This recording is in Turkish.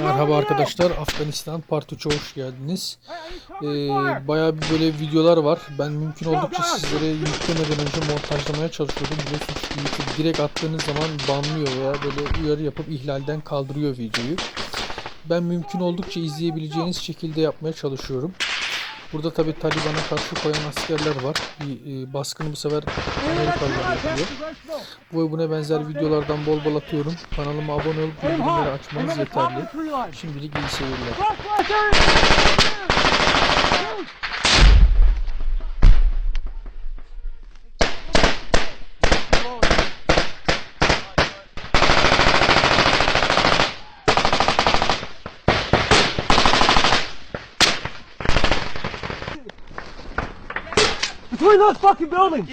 Merhaba arkadaşlar. Afganistan Part 3'e hoş geldiniz. Ee, bayağı bir böyle videolar var. Ben mümkün oldukça sizlere yüklemeden önce montajlamaya çalışıyordum. Biliyorsunuz ki YouTube direkt attığınız zaman banlıyor veya böyle uyarı yapıp ihlalden kaldırıyor videoyu. Ben mümkün oldukça izleyebileceğiniz şekilde yapmaya çalışıyorum. Burada tabi Taliban'a karşı koyan askerler var. Bir e, baskını bu sefer Amerikalılar yapıyor. Bu ve buna benzer videolardan bol bol atıyorum. Kanalıma abone olup bildirimleri açmanız yeterli. Şimdilik iyi seyirler. Between those fucking buildings!